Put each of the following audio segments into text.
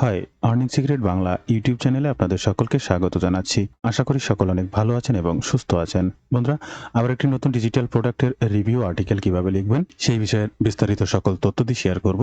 Hi, earning secret Bangla YouTube চ্যানেলে আপনাদের সকলকে স্বাগত জানাচ্ছি। আশা করি সকল অনেক ভালো আছেন এবং সুস্থ আছেন। বন্ধুরা, আবার একটি নতুন ডিজিটাল প্রোডাক্টের রিভিউ আর্টিকেল কীভাবে লিখবেন, সেই বিষয়ে বিস্তারিত সকল তথ্য দিয়ে শেয়ার করব।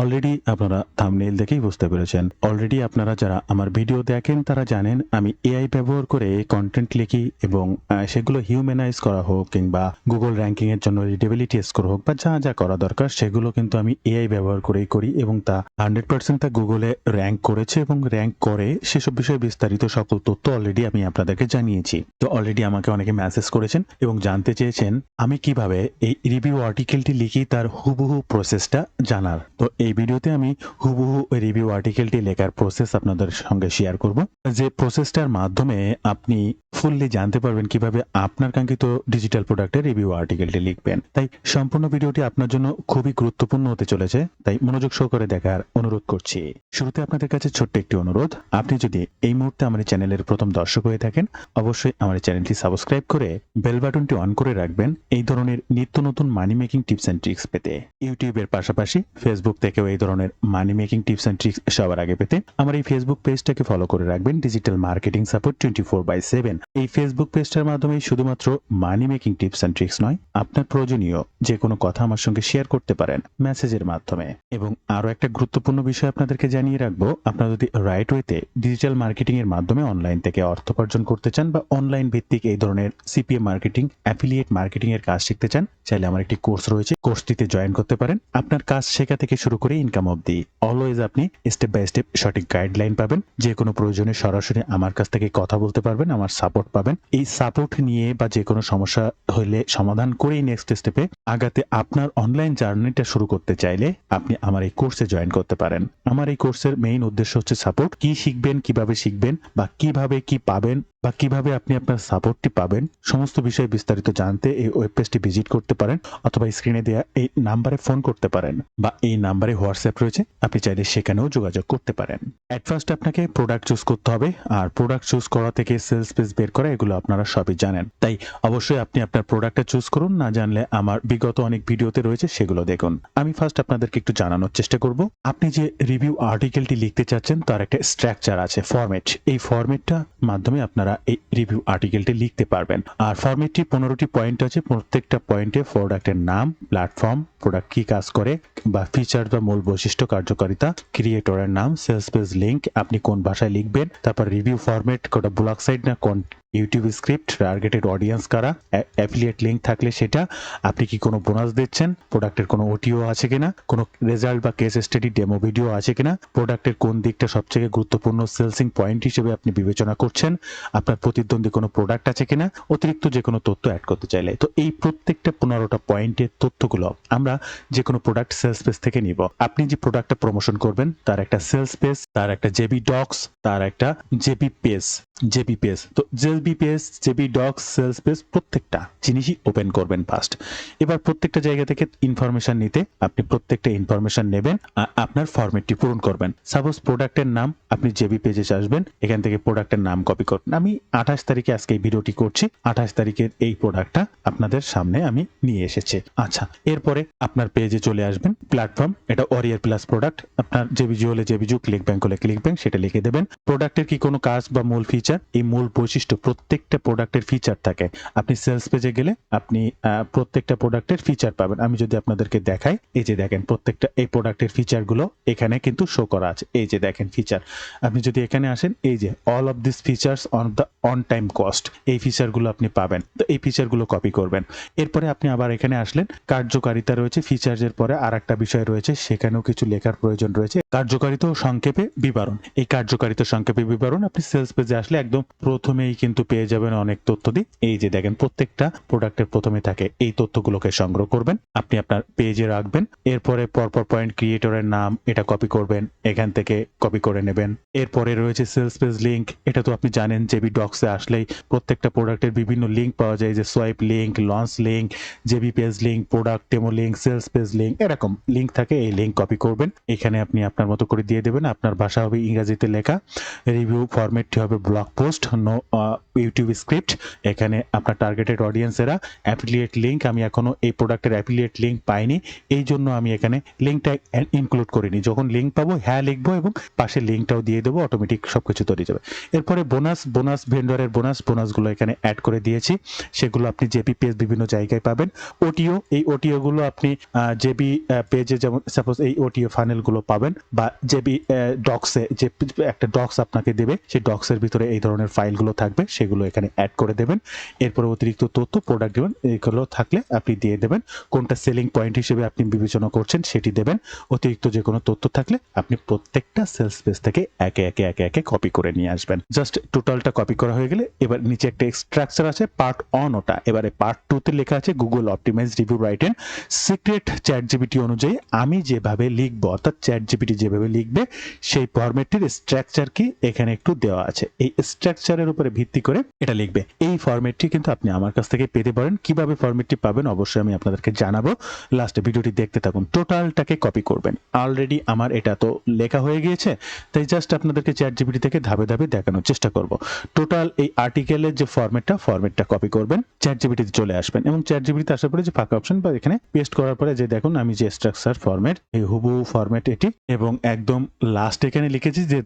অলরেডি আপনারা থামনেইল দেখেই বুঝতে পেরেছেন। অলরেডি আপনারা যারা আমার ভিডিও দেখেন, তারা জানেন আমি এআই ব্যবহার করে কন্টেন্ট লিখি এবং সেগুলো হিউম্যানাইজ করা হোক কিংবা গুগল র্যাঙ্কিং এর জন্য রিডেবিলিটি স্কোর হোক বা যা যা করা দরকার, সেগুলো কিন্তু আমি এআই ব্যবহার করেই করি এবং তা হান্ড্রেড পার্সেন্ট তা গুগলে র্যাঙ্ক করেছে এবং র্যাঙ্ক করে সেসব বিষয়ে বিস্তারিত সকল তথ্য অলরেডি আমি আপনাদেরকে জানিয়েছি। তো অলরেডি আমাকে অনেকে মেসেজ করেছেন এবং জানতে চেয়েছেন আমি কীভাবে এই রিভিউ আর্টিকেলটি লিখি তার হুবহু প্রসেসটা জানার। তো এই ভিডিওতে আমি হুবহু রিভিউ আর্টিকেলটি লেখার প্রসেস আপনাদের সঙ্গে শেয়ার করব। যে প্রসেসটার মাধ্যমে আপনি ফুললি জানতে পারবেন কীভাবে আপনার কাঙ্ক্ষিত ডিজিটাল প্রোডাক্টের রিভিউ আর্টিকেলটি লিখবেন। তাই সম্পূর্ণ ভিডিওটি আপনার জন্য খুবই গুরুত্বপূর্ণ হতে চলেছে, তাই মনোযোগ সহকারে দেখার অনুরোধ করছি। শুরুতে আপনাদের কাছে ছোট্ট একটি অনুরোধ। আপনি যদি এই মুহূর্তে আমার চ্যানেলের প্রথম দর্শক হয়ে থাকেন, অবশ্যই আমার চ্যানেলটি সাবস্ক্রাইব করে বেল বাটনটি অন করে রাখবেন এই ধরনের নিত্য নতুন money making tips and tricks পেতে। ইউটিউবের পাশাপাশি ফেসবুক থেকেও এই ধরনের money making tips and tricks সবার আগে পেতে আমার এই ফেসবুক পেজটাকে ফলো করে রাখবেন। Digital marketing support twenty four by seven এই ফেসবুক পেজটার মাধ্যমে শুধুমাত্র money making tips and tricks নয়, আপনার প্রয়োজনীয় যে কোনো কথা আমার সঙ্গে শেয়ার করতে পারেন মেসেজের মাধ্যমে। এবং আরও একটা গুরুত্বপূর্ণ বিষয় আপনাদেরকে জানিয়ে রাখব, আপনারা যদি রাইট ওয়েতে ডিজিটাল মার্কেটিং এর মাধ্যমে অনলাইন থেকে অর্থ উপার্জন করতে চান বা অনলাইন ভিত্তিক এই ধরনের সিপিএম মার্কেটিং অ্যাফিলিয়েট মার্কেটিং এর কাজ শিখতে চান, চাইলে আমার একটি কোর্স রয়েছে। কোর্সটিতে জয়েন করতে পারেন। আপনার কাজ শেখা থেকে শুরু করে ইনকাম অবধি। অলওয়েজ আপনি স্টেপ বাই স্টেপ সঠিক গাইডলাইন পাবেন। যে কোনো প্রয়োজনে সরাসরি আমার কাছ থেকে কথা বলতে পারবেন, আমার সাপোর্ট পাবেন। এই সাপোর্ট নিয়ে বা যে কোনো সমস্যা হলে সমাধান করেই নেক্সট স্টেপে আগাতে আপনার অনলাইন জার্নিটা শুরু করতে চাইলে আপনি আমার এই কোর্সে জয়েন করতে পারেন। আমার এই কোর্সের মেইন উদ্দেশ্য হচ্ছে সাপোর্ট কি শিখবেন কীভাবে শিখবেন বা কীভাবে কি পাবেন বা কীভাবে আপনি আপনার সাপোর্টটি পাবেন, সমস্ত বিষয়ে বিস্তারিত জানতে এই ওয়েব পেজটি ভিজিট করতে পারেন অথবা স্ক্রিনে দেওয়া এই নাম্বারে ফোন করতে পারেন বা এই নাম্বারে হোয়াটসঅ্যাপ রয়েছে, আপনি চাইলে সেখানেও যোগাযোগ করতে পারেন। অ্যাট ফার্স্ট আপনাকে প্রোডাক্ট চুজ করতে হবে আর প্রোডাক্ট চুজ করা থেকে সেলস পেজ বের করা, এগুলো আপনারা সবই জানেন। তাই অবশ্যই আপনি আপনার প্রোডাক্টটা চুজ করুন, না জানলে আমার বিগত অনেক ভিডিওতে রয়েছে, সেগুলো দেখুন। আমি ফার্স্ট আপনাদেরকে একটু জানানোর চেষ্টা করব। আপনি যে রিভিউ আর্টিকেলটি লিখতে চাচ্ছেন, তার একটা স্ট্রাকচার আছে ফরম্যাট এই ফরম্যাটটা মাধ্যমে আপনারা এই রিভিউ আর্টিকেলটি লিখতে পারবেন। আর ফরম্যাটটি পনেরোটি পয়েন্ট আছে। প্রত্যেকটা পয়েন্টে প্রোডাক্টের নাম প্ল্যাটফর্ম প্রোডাক্ট কি কাজ করে, বা ফিচার বা মূল বৈশিষ্ট্য, কার্যকারিতা ক্রিয়েটরের নাম সেলস পেজ লিঙ্ক আপনি কোন ভাষায় লিখবেন, তারপর রিভিউ ফরম্যাট কোনটা ব্লগ সাইট না কোন ইউটিউব স্ক্রিপ্ট টার্গেটেড অডিয়েন্স কারা অ্যাফিলিয়েট লিঙ্ক থাকলে সেটা, আপনি কি কোনো বোনাস দিচ্ছেন প্রোডাক্টের কোনো ওটিও আছে কিনা, কোনো রেজাল্ট বা কেস স্টাডি ডেমো ভিডিও আছে কিনা প্রোডাক্টের কোন দিকটা সবথেকে গুরুত্বপূর্ণ সেলসিং পয়েন্ট হিসেবে আপনি বিবেচনা করছেন আপনার প্রতিদ্বন্দ্বী কোনো প্রোডাক্ট আছে কিনা, অতিরিক্ত যে কোনো তথ্য অ্যাড করতে চাইলে। তো এই প্রত্যেকটা পনেরোটা পয়েন্টের তথ্যগুলো আমরা যে কোনো প্রোডাক্ট সেলস পেজ থেকে নিব। আপনি যে প্রোডাক্টটা প্রমোশন করবেন, তার একটা সেলস পেজ তার একটা জেবি ডক্স তার একটা জেবি পেজ জেবি পেজ তো JB page JB docs sales page প্রত্যেকটা জিনিসই ওপেন করবেন ফার্স্ট এবার প্রত্যেকটা জায়গা থেকে ইনফরমেশন নিতে আপনি প্রত্যেকটা ইনফরমেশন নেবেন আর আপনার ফরম্যাটটি পূরণ করবেন। সাপোজ প্রোডাক্টের নাম আপনি জেবি পেজে আসবেন, এখান থেকে প্রোডাক্টের নাম কপি করবেন। আমি আঠাশ তারিখে আজকে ভিডিওটি করছি। আঠাশ তারিখের এই প্রোডাক্টটা আপনাদের সামনে আমি নিয়ে এসেছি। আচ্ছা এরপরে আপনার পেজে চলে আসবেন প্ল্যাটফর্ম এটা ওরিয়ার প্লাস প্রোডাক্ট আপনার জেবিজি হলে জেবিজু ক্লিক ব্যাংক হলে ক্লিক ব্যাংক সেটা লিখে দেবেন। প্রোডাক্টের কি কোনো কাজ বা মূল ফিচার এই মূল বৈশিষ্ট্য প্রত্যেকটা প্রোডাক্টের ফিচার থাকে। আপনি সেলস পেজে গেলে আপনি প্রত্যেকটা প্রোডাক্টের ফিচার পাবেন। আমি যদি আপনাদেরকে দেখাই, এই যে দেখেন, প্রত্যেকটা এই প্রোডাক্টের ফিচারগুলো এখানে কিন্তু শো করা আছে। এই যে দেখেন ফিচার আপনি যদি এখানে আসেন, এই যে all of this features on the on time cost এই ফিচারগুলো আপনি পাবেন। তো এই ফিচারগুলো কপি করবেন। এরপরে আপনি আবার এখানে আসলেন। কার্যকারিতা রয়েছে ফিচার্সের পরে আর একটা বিষয় রয়েছে, সেখানেও কিছু লেখার প্রয়োজন রয়েছে। কার্যকারিতা ও সংক্ষেপে বিবরণ। এই কার্যকারিতা সংক্ষেপে বিবরণ আপনি সেলস পেজে আসলে একদম প্রথমেই কিন্তু পেয়ে যাবেন অনেক তথ্য দিই এই যে দেখেন, প্রত্যেকটা প্রোডাক্টের প্রথমে থাকে। এই তথ্যগুলোকে সংগ্রহ করবেন। আপনি আপনার পেজে রাখবেন। এরপরে পরপর পয়েন্ট ক্রিয়েটরের নাম এটা কপি করবেন। এখান থেকে কপি করে নেবেন। এরপরে রয়েছে সেলস পেজ লিংক এটা তো আপনি জানেন জেবি ডক্সে আসলেই প্রত্যেকটা প্রোডাক্টের বিভিন্ন লিঙ্ক পাওয়া যায় যে swipe link launch link JB page link product demo link sales page link এরকম লিঙ্ক থাকে, এই লিঙ্ক কপি করবেন। এখানে আপনি আপনার মতো করে দিয়ে দেবেন, আপনার ভাষা হবে ইংরেজিতে লেখা রিভিউ ফরম্যাটটি হবে blog post no YouTube script এখানে আপনার টার্গেটেড অডিয়েন্সেরা অ্যাফিলিয়েট লিঙ্ক আমি এখনও এই প্রোডাক্টের অ্যাফিলিয়েট লিঙ্ক পাইনি, এই জন্য আমি এখানে লিঙ্কটা ইনক্লুড করিনি। যখন লিঙ্ক পাবো হ্যাঁ লিখব এবং পাশে লিঙ্কটাও দিয়ে দেবো অটোমেটিক সব কিছু তৈরি যাবে। এরপরে বোনাস বোনাস ভেন্ডরের বোনাস, বোনাসগুলো এখানে অ্যাড করে দিয়েছি। সেগুলো আপনি জেপি পেজ বিভিন্ন জায়গায় পাবেন। ওটিও এই ওটিওগুলো আপনি জেবি পেজে যেমন সাপোজ এই ওটিও ফানেলগুলো পাবেন বা জেবি ডক্সে যে একটা ডক্স আপনাকে দেবে, সেই ডক্সের ভিতরে এই ধরনের ফাইলগুলো থাকবে, সেগুলো এখানে অ্যাড করে দেবেন। এরপরে অতিরিক্ত তথ্য প্রোডাক্ট দেবেন এগুলো থাকলে আপনি দিয়ে দেবেন। কোনটা সেলিং পয়েন্ট হিসেবে আপনি বিবেচনা করছেন, সেটি দেবেন। অতিরিক্ত যে কোনো তথ্য থাকলে আপনি প্রত্যেকটা সেলস পেজ থেকে একে একে একে একে কপি করে নিয়ে আসবেন। জাস্ট টোটালটা কপি করা হয়ে গেলে এবার নিচে একটা স্ট্রাকচার আছে পার্ট অন ওটা। এবারে পার্ট টুতে লেখা আছে Google optimize review written secret chat GPT অনুযায়ী আমি যেভাবে লিখব, অর্থাৎ চ্যাট জিবিটি যেভাবে লিখবে, সেই ফরম্যাটটির স্ট্রাকচার কি এখানে একটু দেওয়া আছে। এই স্ট্রাকচারের উপরে ভিত্তি করে এটা লিখবে। এই ফরম্যাটটি কিন্তু আপনি আমার কাছ থেকে পেতে পারেন। কীভাবে ফরম্যাটটি পাবেন অবশ্যই আমি আপনাদেরকে জানাব। লাস্টে ভিডিওটি দেখতে থাকুন। টোটালটাকে কপি করবেন। অলরেডি আমার এটা তো লেখা হয়ে গিয়েছে, তাই জাস্ট আপনাদেরকে চ্যাট জিবিটি থেকে ধাপে ধাপে দেখানোর চেষ্টা করব। টোটাল এই আর্টিকেলের যে ফরম্যাটটা ফরম্যাটটা কপি করবেন চ্যাট জিবিটিতে চলে আসবেন এবং চ্যাট জিবিটিতে আসার পরে যে ফাঁকা অপশন বা এখানে পেস্ট করার পরে যে দেখুন আমি যে স্ট্রাকচার ফরম্যাট এই হুবু ফরম্যাট এটি এবং একদম লাস্ট এখানে লিখেছি যে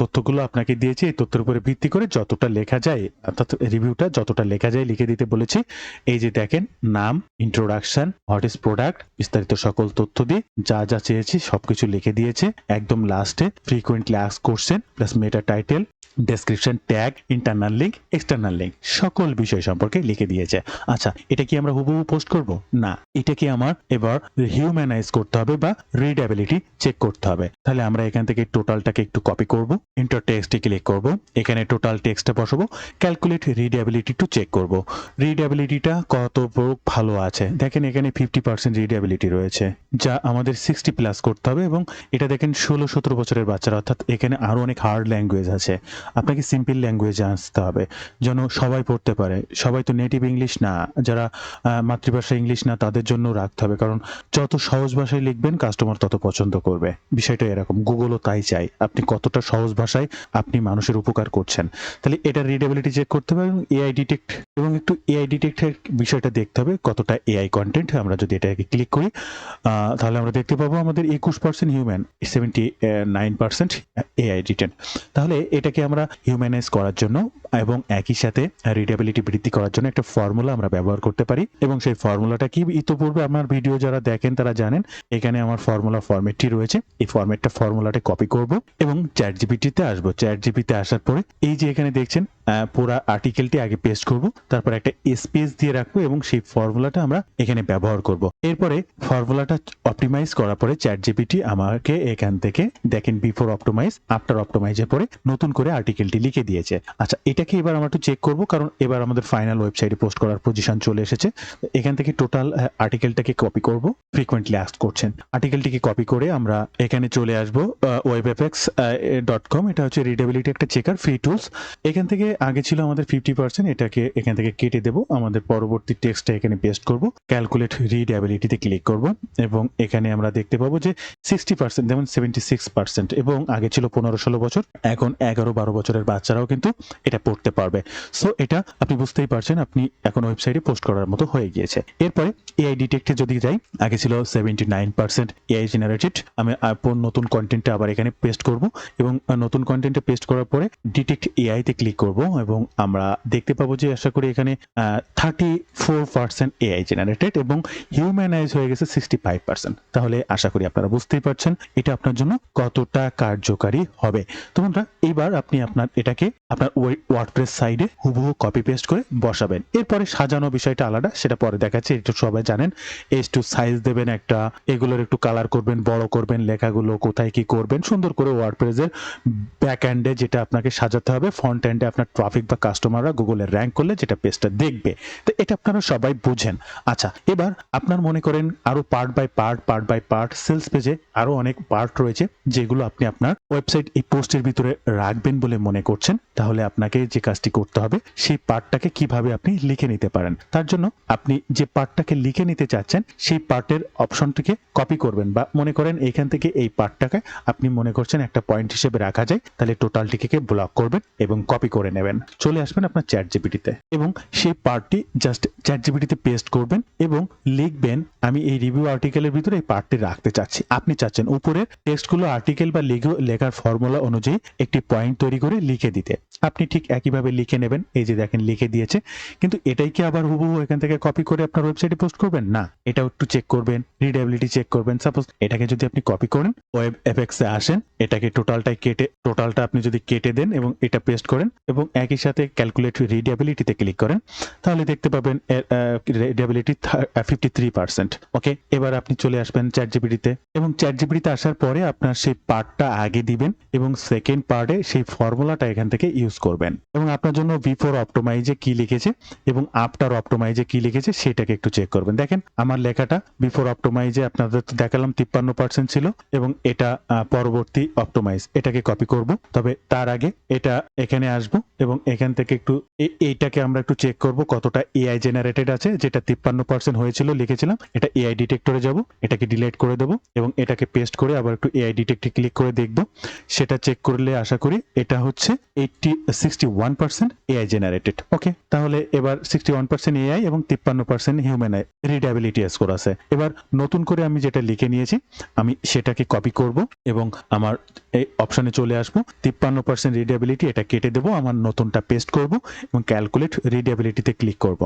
তথ্যগুলো আপনাকে দিয়েছি, এই তথ্যের উপরে ভিত্তি করে যতটা লেখা যায়, অর্থাৎ রিভিউটা যতটা লেখা যায় লিখে দিতে বলেছি। এই যে দেখেন, নাম ইন্ট্রোডাকশন হোয়াট ইজ প্রোডাক্ট বিস্তারিত সকল তথ্য দিয়ে যা যা চেয়েছি সবকিছু লিখে দিয়েছে। একদম লাস্টে frequently ask question plus meta title description tag internal link external link সকল বিষয় সম্পর্কে লিখে দিয়েছে। আচ্ছা এটা কি আমরা হুবহু পোস্ট করব? না, এটা কি আমার এবার হিউম্যানাইজ করতে হবে বা রিডেবিলিটি চেক করতে হবে। তাহলে আমরা এখান থেকে টোটালটাকে একটু কপি করব ইন্টার টেক্সটে ক্লিক করব, এখানে টোটাল টেক্সটটা বসাবো ক্যালকুলেট রিডেবিলিটি টু চেক করব। রিডেবিলিটিটা কত ভালো আছে। দেখেন এখানে ফিফটি পার্সেন্ট রিডেবিলিটি রয়েছে, যা আমাদের সিক্সটি প্লাস করতে হবে এবং এটা দেখেন ষোলো সতেরো বছরের বাচ্চারা, অর্থাৎ এখানে আরও অনেক হার্ড ল্যাঙ্গুয়েজ আছে। আপনাকে সিম্পল ল্যাঙ্গুয়েজে আসতে হবে। যেন সবাই পড়তে পারে। সবাই তো নেটিভ ইংলিশ না। যারা মাতৃভাষা ইংলিশ না, তাদের জন্য রাখতে হবে। কারণ যত সহজ ভাষায় লিখবেন কাস্টমার তত পছন্দ করবে। বিষয়টা এরকম। গুগলও তাই চাই আপনি কতটা সহজ ভাষায় আপনি মানুষের উপকার করছেন। তাহলে এটা রিডেবিলিটি চেক করতে হবে এবং এআই ডিটেক্ট এবং একটু এআই ডিটেক্টের বিষয়টা দেখতে হবে। কতটা এআই কন্টেন্ট আমরা যদি এটাকে ক্লিক করি তাহলে আমরা দেখতে পাবো আমাদের একুশ percent human seventy nine percent AI detain তাহলে এটাকে আমরা হিউম্যানাইজ করার জন্য এবং একই সাথে রিডেবিলিটি বৃদ্ধি করার জন্য একটা ফর্মুলা আমরা ব্যবহার করতে পারি। এবং সেই ফর্মুলাটা কি? ইতোপূর্বে আমার ভিডিও যারা দেখেন তারা জানেন, এখানে আমার ফর্মুলা ফর্মেটটি রয়েছে। এই ফর্মেটটা ফর্মুলাটা কপি করব এবং চ্যাট জিপিটিতে আসব। চ্যাট জিপিতে আসার পরে এই যে এখানে দেখছেন পুরা আর্টিকেলটি আগে পেস্ট করব, তারপর একটা স্পেস দিয়ে রাখব এবং সেই ফর্মুলাটা আমরা এখানে ব্যবহার করব। এরপরে ফর্মুলাটা অপটিমাইজ করার পরে চ্যাট জিপিটি আমাকে এখান থেকে দেখেন বিফোর অপটিমাইজ আফটার অপটিমাইজের পরে নতুন করে আর্টিকেলটি লিখে দিয়েছে। আচ্ছা এটাকে এবার আমরা একটু চেক করব, কারণ এবার আমাদের ফাইনাল ওয়েবসাইটে পোস্ট করার পজিশন চলে এসেছে। এখান থেকে টোটাল আর্টিকেলটাকে কপি করব ফ্রিকোয়েন্টলি আস্ক করছেন আর্টিকেলটিকে কপি করে আমরা এখানে চলে আসব ওয়েব এফেক্স ডট কম এটা হচ্ছে রিডেবিলিটি একটা চেকার ফ্রি টুলস এখান থেকে আগে ছিল আমাদের ফিফটি পার্সেন্ট এটাকে এখান থেকে কেটে দেবো। আমাদের পরবর্তী টেক্সটটা এখানে পেস্ট করব। ক্যালকুলেট রিডেবিলিটিতে ক্লিক করব এবং এখানে আমরা দেখতে পাবো যে সিক্সটি পার্সেন্ট যেমন সেভেন্টি সিক্স পার্সেন্ট এবং আগে ছিল পনেরো ষোলো বছর, এখন এগারো বারো বছরের বাচ্চারাও কিন্তু এটা পড়তে পারবে। সো এটা আপনি বুঝতেই পারছেন, আপনি এখন ওয়েবসাইটে পোস্ট করার মতো হয়ে গিয়েছে। এরপরে এআই ডিটেক্টে যদি যাই, আগে ছিল seventy nine percent AI generated আমি নতুন কন্টেন্টটা আবার এখানে পেস্ট করব এবং নতুন কন্টেন্টে পেস্ট করার পরে ডিটেক্ট এআইতে ক্লিক করব। এবং আমরা দেখতে পাবো যে আশা করি এখানে thirty four percent AI generated এবং হিউম্যানাইজ হয়ে গেছে সিক্সটি ফাইভ পার্সেন্ট তাহলে আশা করি আপনারা বুঝতেই পারছেন এটা আপনার জন্য কতটা কার্যকারী হবে। তো বন্ধুরা এইবার আপনি আপনার এটাকে আপনার ওয়ার্ডপ্রেস সাইডে হুবহু কপি পেস্ট করে বসাবেন। এরপরে সাজানো বিষয়টা আলাদা, সেটা পরে দেখাচ্ছে, এটা সবাই জানেন। এস টু সাইজ দেবেন একটা, এগুলোর একটু কালার করবেন, বড় করবেন, লেখাগুলো কোথায় কি করবেন, সুন্দর করে ওয়ার্ডপ্রেসের ব্যাক এন্ডে যেটা আপনাকে সাজাতে হবে ফ্রন্ট এন্ডে আপনার ট্রাফিক বা কাস্টমাররা গুগলে র্যাঙ্ক করলে যেটা পেজটা দেখবে। তো এটা আপনারা সবাই বুঝেন। আচ্ছা এবার আপনার মনে করেন আরও part by part part by part sales পেজে আরও অনেক পার্ট রয়েছে, যেগুলো আপনি আপনার ওয়েবসাইট এই পোস্টের ভিতরে রাখবেন বলে মনে করছেন। তাহলে আপনাকে যে কাজটি করতে হবে, সেই পার্টটাকে কীভাবে আপনি লিখে নিতে পারেন? তার জন্য আপনি যে পার্টটাকে লিখে নিতে চাচ্ছেন, সেই পার্টের অপশনটিকে কপি করবেন বা মনে করেন এখান থেকে এই পার্টটাকে আপনি মনে করছেন একটা পয়েন্ট হিসেবে রাখা যায়, তাহলে টোটালটিকে ব্লক করবেন এবং কপি করে নেবেন। চলে আসবেন আপনার চ্যাট জিপিটিতে এবং সেই পার্টটি জাস্ট চ্যাট জিপিটিতে পেস্ট করবেন এবং লিখবেন, আমি এই রিভিউ আর্টিকেলের ভিতরে এই পার্টটি রাখতে চাচ্ছি। আপনি চাচ্ছেন উপরের টেক্সটগুলো আর্টিকেল বা লেখার ফর্মুলা অনুযায়ী একটি পয়েন্ট তৈরি করে লিখে দিতে। আপনি ঠিক একইভাবে লিখে নেবেন, এই যে দেখেন লিখে দিয়েছে। কিন্তু এটাই কি আবার হুবহু এখান থেকে কপি করে আপনার ওয়েবসাইটে পোস্ট করবেন? না, এটাও একটু চেক করবেন রিডেবিলিটি চেক করবেন। সাপোজ এটাকে যদি আপনি কপি করেন ওয়েব এফেক্সে আসেন, এটাকে টোটালটাই কেটে টোটালটা আপনি যদি কেটে দেন এবং এটা পেস্ট করেন এবং একই সাথে ক্যালকুলেট রিডেবিলিটিতে ক্লিক করেন, তাহলে দেখতে পাবেন readability fifty three percent okay এবার আপনি চলে আসবেন চ্যাট জিপিটিতে এবং চ্যাট জিপিটিতে আসার পরে আপনার সেই পার্টটা আগে দিবেন, এবং সেকেন্ড পার্টে সেই ফর্মুলাটা এখান থেকে ইউজ করবেন। এবং আপনার জন্য বিফোর অপটোমাইজে কি লিখেছে, এবং আফটার অপটোমাইজে কি লিখেছে, সেটাকে একটু চেক করবেন। দেখেন, আমার লেখাটা বিফোর অপটোমাইজে আপনাদের তো দেখালাম তিপ্পান্ন পার্সেন্ট ছিল, এবং এটা পরবর্তী অপটোমাইজ এটাকে কপি করব। তবে তার আগে এটা এখানে আসব এবং এখান থেকে একটু এইটাকে আমরা একটু চেক করব কতটা এআই জেনারেটেড আছে, যেটা তিপ্পান্ন পার্সেন্ট হয়েছিল, লিখেছিলাম। এটা এআই ডিটেক্টরে যাব, এটাকে ডিলিট করে দেবো এবং এটাকে পেস্ট করে আবার একটু এআই ডিটেক্টে ক্লিক করে দেখব। সেটা চেক করলে আশা করি এটা হচ্ছে eighty sixty one percent AI generated okay তাহলে এবার সিক্সটি ওয়ান পার্সেন্ট এআই এবং তিপ্পান্ন পার্সেন্ট হিউম্যান রিডাবিলিটি স্কোর আছে। এবার নতুন করে আমি যেটা লিখে নিয়েছি, আমি সেটাকে কপি করব এবং আমার এই অপশানে চলে আসব। তিপ্পান্ন পার্সেন্ট রিডাবিলিটি এটা কেটে দেবো। আমার নতুনটা পেস্ট করব এবং ক্যালকুলেট রিডেবিলিটিতে ক্লিক করব।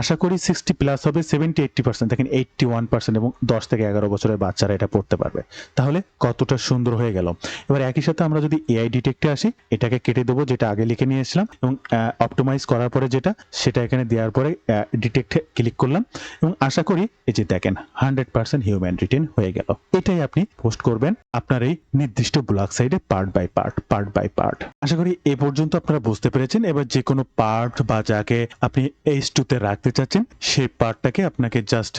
আশা করি সিক্সটি প্লাস হবে সেভেন্টি এইটটি পার্সেন্ট দেখেন এইটটি ওয়ান পার্সেন্ট এবং দশ থেকে এগারো বছরের বাচ্চারা এটা পড়তে পারবে। তাহলে কতটা সুন্দর হয়ে গেল। এবার একই সাথে আমরা যদি এআই ডিটেক্টে আসি, এটাকে কেটে দেবো, যেটা আগে লিখে নিয়েছিলাম, এবং অপটোমাইজ করার পরে যেটা, সেটা এখানে দেওয়ার পরে ডিটেক্টে ক্লিক করলাম। এবং আশা করি এই যে দেখেন হান্ড্রেড পার্সেন্ট হিউম্যান রিটেন হয়ে গেল। এটাই আপনি পোস্ট করবেন আপনার এই নির্দিষ্ট ব্লগ সাইডে part by part part by part আশা করি এ পর্যন্ত আপনারা বুঝতে পেরেছেন? এবার যে কোনো পার্ট বা যাকে আপনি এইচ টুতে রাখতে চাচ্ছেন, সেই পার্টটাকে আপনাকে জাস্ট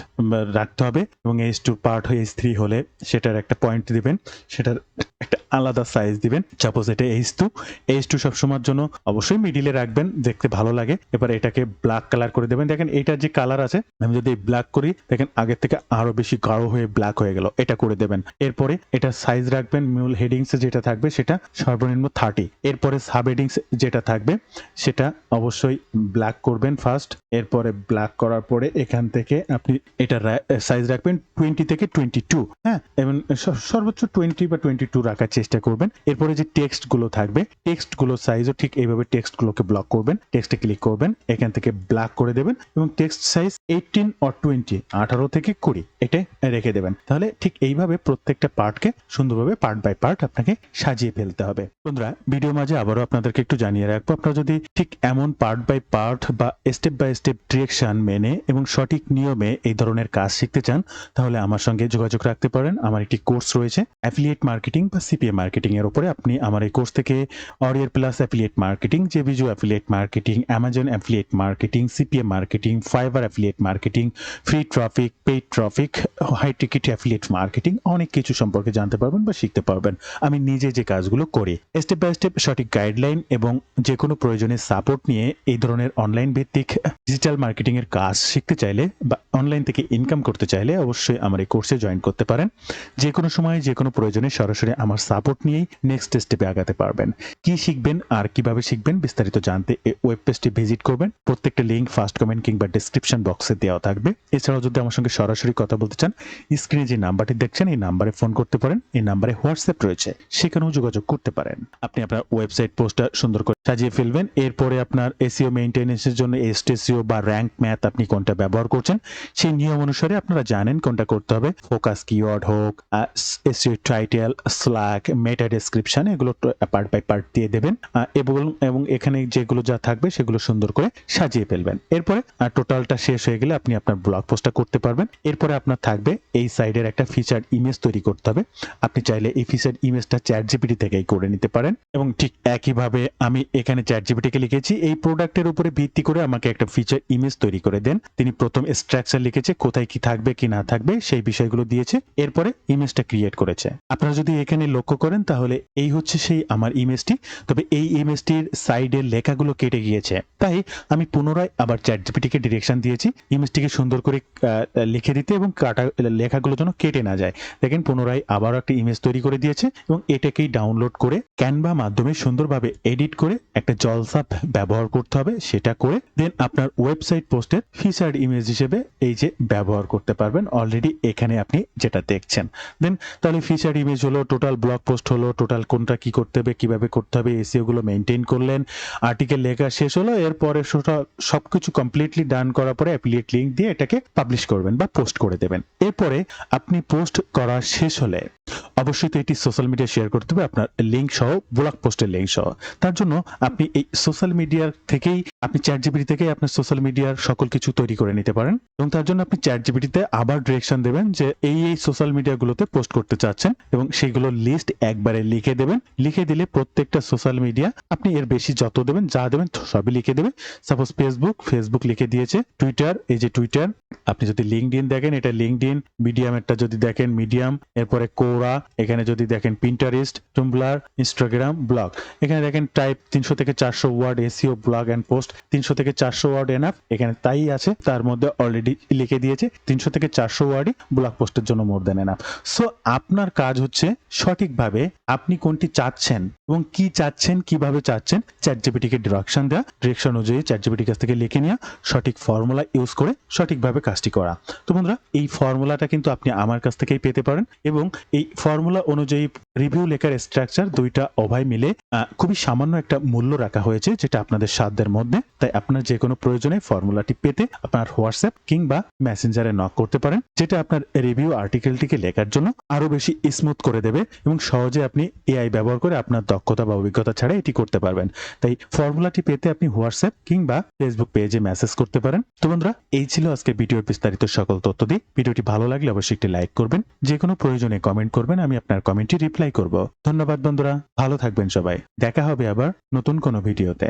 রাখতে হবে এবং এইচ টু পার্ট হয়ে এইচ থ্রি হলে সেটার একটা পয়েন্ট দিবেন। সেটার একটা আলাদা সাইজ দিবেন। সাপোজ এটা এইচ টু এইচ টু সবসময়ের জন্য অবশ্যই মিডিলে রাখবেন, দেখতে ভালো লাগে। এবার এটাকে ব্ল্যাক কালার করে দেবেন। দেখেন এটার যে কালার আছে, আমি যদি ব্ল্যাক করি, দেখেন আগের থেকে আরও বেশি গাঢ় হয়ে ব্ল্যাক হয়ে গেল। এটা করে দেবেন। এরপরে এটা সাইজ রাখবেন মিউল হেডিংস যেটা থাকবে, সেটা সর্বনিম্ন থার্টি এরপরে সাব হেডিংস যেটা থাকবে, সেটা অবশ্যই ব্ল্যাক করবেন ফার্স্ট এরপরে ব্ল্যাক করার পরে এখান থেকে আপনি এটা সাইজ রাখবেন টোয়েন্টি থেকে টোয়েন্টি টু হ্যাঁ? এবং সর্বোচ্চ টোয়েন্টি বা টোয়েন্টি টু রাখার চেষ্টা করবেন। এরপরে যে টেক্সটগুলো থাকবে টেক্সটগুলো সাইজও ঠিক এইভাবে টেক্সট গুলোকে ব্লক করবেন। টেক্সটে ক্লিক করবেন, এখান থেকে ব্ল্যাক করে দেবেন এবং text size eighteen or twenty আঠারো থেকে কুড়ি, এটা রেখে দেবেন। তাহলে ঠিক এইভাবে প্রত্যেকটা পার্টকে সুন্দরভাবে পার্ট বাই পার্ট আপনাকে সাজিয়ে ফেলতে হবে। বন্ধুরা ভিডিও মাঝে আবারও আপনাদেরকে একটু জানিয়ে রাখব, আপনারা যদি ঠিক এমন পার্ট বাই পার্ট বা স্টেপ বাই স্টেপ ডিরেকশন মেনে এবং সঠিক নিয়মে এই ধরনের কাজ শিখতে চান, তাহলে আমার সঙ্গে যোগাযোগ রাখতে পারেন। আমার একটি কোর্স রয়েছে অ্যাফিলিয়েট মার্কেটিং বা সিপিএ মার্কেটিং এর উপরে আপনি আমার এই কোর্স থেকে অরিয়ার plus affiliate marketing JVZoo affiliate marketing Amazon affiliate marketing CPA marketing Fiverr affiliate marketing free traffic paid traffic high ticket affiliate marketing অনেক কিছু সম্পর্কে জানতে পারবেন বা শিখতে পারবেন। আমি নিজে যে কাজগুলো করি স্টেপ বাই স্টেপ সঠিক গাইডলাইন এবং যে কোনো প্রয়োজনে সাপোর্ট নিয়ে এই ধরনের অনলাইন ভিত্তিক ডিজিটাল মার্কেটিং এর কাজ শিখতে চাইলে বা অনলাইন থেকে ইনকাম করতে চাইলে অবশ্যই আমার এই কোর্সে জয়েন করতে পারেন। যে কোনো সময় যে কোনো প্রয়োজনে সরাসরি আমার সাপোর্ট নিয়েই নেক্সট স্টেপে আগাতে পারবেন। কি শিখবেন আর কীভাবে শিখবেন বিস্তারিত জানতে এই ওয়েব পেজটি ভিজিট করবেন। প্রত্যেকটা লিঙ্ক ফার্স্ট কমেন্ট কিংবা ডিসক্রিপশন বক্সে দেওয়া থাকবে। এছাড়াও যদি আমার সঙ্গে সরাসরি কথা বলতে চান স্ক্রিনে যে নাম্বারটি দেখছেন, এই নাম্বারে ফোন করতে পারেন। এই নাম্বারে হোয়াটসঅ্যাপ রয়েছে। সেখানেও যোগাযোগ করতে পারেন। আপনি আপনার ওয়েবসাইট পোস্টটা সুন্দর করে সাজিয়ে ফেলবেন। এরপরে আপনার এসিও মেইনটেনেন্সের জন্য এসটিসিও বা র্যাঙ্ক ম্যাথ আপনি কোনটা ব্যবহার করছেন, সেই নিয়ম অনুসারে আপনারা জানেন কোনটা করতে হবে। ফোকাস কিওয়ার্ড হোক SEO title, slug, meta description এগুলো পার্ট বাই পার্ট দিয়ে দেবেন। এবং এবং এখানে যেগুলো যা থাকবে সেগুলো সুন্দর করে সাজিয়ে ফেলবেন। এরপরে টোটালটা শেষ হয়ে গেলে আপনি আপনার ব্লগ পোস্টটা করতে পারবেন। এরপরে আপনার থাকবে এই সাইডের একটা ফিচার ইমেজ তৈরি করতে হবে। আপনি চাইলে এই ফিচার ইমেজটা চ্যাট জিপিটি থেকেই করে নিতে পারেন। এবং ঠিক একইভাবে আমি এখানে চ্যাট জিপিটিকে লিখেছি। এই প্রোডাক্টের উপরে ভিত্তি করে আমাকে একটা ফিচার ইমেজ তৈরি করে দেন। তিনি প্রথম স্ট্রাকচার লিখেছে, কোথায় কি থাকবে, কি না থাকবে, সেই বিষয়গুলো দিয়েছে। এরপরে ইমেজটা ক্রিয়েট করেছে। আপনারা যদি এখানে লক্ষ্য করেন, তাহলে এই হচ্ছে সেই আমার ইমেজটি তবে এই ইমেজটির সাইডের লেখাগুলো কেটে গিয়েছে। তাই আমি পুনরায় আবার চ্যাট জিপিটিকে ডিরেকশন দিয়েছি ইমেজটিকে সুন্দর করে লিখে দিতে এবং কাটা, লেখাগুলো যেন কেটে না যায়। দেখেন, পুনরায় আবার একটা ইমেজ তৈরি করে দিয়েছে এবং এটাকেই ডাউনলোড করে ক্যানভা মাধ্যমে সুন্দরভাবে এডিট করে একটা জলসা ব্যবহার করতে হবে, সেটা করে দেন আপনার ওয়েবসাইট পোস্টের ফিচার্ড ইমেজ হিসেবে এই যে ব্যবহার করতে পারবেন অলরেডি এখানে আপনি যেটা দেখছেন। দেন তাহলে ফিচার ইমেজ হলো টোটাল ব্লগ পোস্ট হলো টোটাল কোনটা কি করতে হবে, কীভাবে করতে হবে এসিও গুলো মেনটেন করলেন আর্টিকেল লেখা শেষ হলো, এরপরে সেটা সবকিছু কমপ্লিটলি ডান করার পরে অ্যাফিলিয়েট লিঙ্ক দিয়ে এটাকে পাবলিশ করবেন বা পোস্ট করে দেবেন। এরপরে আপনি পোস্ট করা শেষ হলে অবশ্যই তো এটি সোশ্যাল মিডিয়া শেয়ার করতে হবে, আপনার লিঙ্ক সহ ব্লগ পোস্টের লিঙ্ক সহ। তার জন্য আপনি এই সোশ্যাল মিডিয়ার থেকেই, আপনি চ্যাট জিপিটি থেকেই আপনার সোশ্যাল মিডিয়ার সকল কিছু তৈরি করে নিতে পারেন। এবং তার জন্য আপনি চ্যাট জিপিটিতে আবার ডিরেকশন দেবেন যে এই এই সোশ্যাল মিডিয়াগুলোতে পোস্ট করতে চাচ্ছেন এবং সেইগুলো লিস্ট একবারে লিখে দেবেন। লিখে দিলে প্রত্যেকটা সোশ্যাল মিডিয়া আপনি এর বেশি যত দেবেন, যা দেবেন সবই লিখে দেবে সাপোজ ফেসবুক ফেসবুক লিখে দিয়েছে টুইটার এই যে টুইটার আপনি যদি লিঙ্কডিন দেখেন, এটা লিঙ্কডিন মিডিয়ামেরটা যদি দেখেন মিডিয়াম এরপরে কোরা এখানে যদি দেখেন পিন্টারেস্ট টুম্বলার ইনস্টাগ্রাম ব্লগ এখানে দেখেন টাইপ তিনশো থেকে চারশো word SEO blog and post তিনশো থেকে চারশো ওয়ার্ড এনাফ এখানে তাই আছে, তার মধ্যে অলরেডি লিখে দিয়েছে, তিনশো থেকে চারশো ওয়ার্ডই ব্লগ পোস্টের জন্য মোর দেন এনাফ সো আপনার কাজ হচ্ছে সঠিকভাবে আপনি কোনটি চাচ্ছেন এবং কি চাচ্ছেন, কীভাবে চাচ্ছেন চ্যাট জিপিটিকে ডিরেকশন দেওয়া ডিরেকশন অনুযায়ী চ্যাট জিপিটির কাছ থেকে লিখে নেওয়া সঠিক ফর্মুলা ইউজ করে সঠিকভাবে কাজটি করা। তো বন্ধুরা, এই ফর্মুলাটা কিন্তু আপনি আমার কাছ থেকেই পেতে পারেন এবং এই ফর্মুলা অনুযায়ী রিভিউ লেখার স্ট্রাকচার দুইটা অভয় মিলে খুবই সামান্য একটা মূল্য রাখা হয়েছে যেটা আপনাদের সাধ্যের মধ্যে। তাই আপনার যে কোনো প্রয়োজনে ফর্মুলাটি পেতে আপনার হোয়াটসঅ্যাপ কিংবা মেসেঞ্জারে নক করতে পারেন, যেটা আপনার রিভিউ আর্টিকেলটিকে লেখার জন্য আরও বেশি স্মুথ করে দেবে এবং সহজে আপনি এআই ব্যবহার করে আপনার দক্ষতা বা অভিজ্ঞতা ছাড়া এটি করতে পারবেন। তাই ফর্মুলাটি পেতে আপনি হোয়াটসঅ্যাপ কিংবা ফেসবুক পেজে মেসেজ করতে পারেন। তো বন্ধুরা, এই ছিল আজকে ভিডিওর বিস্তারিত সকল তথ্য দিয়ে। ভিডিওটি ভালো লাগলে অবশ্যই একটি লাইক করবেন। যে কোনো প্রয়োজনে কমেন্ট করবেন, আমি আপনার কমেন্টটি রিপ্লাই করব। ধন্যবাদ বন্ধুরা, ভালো থাকবেন সবাই। দেখা হবে আবার নতুন কোনো ভিডিওতে।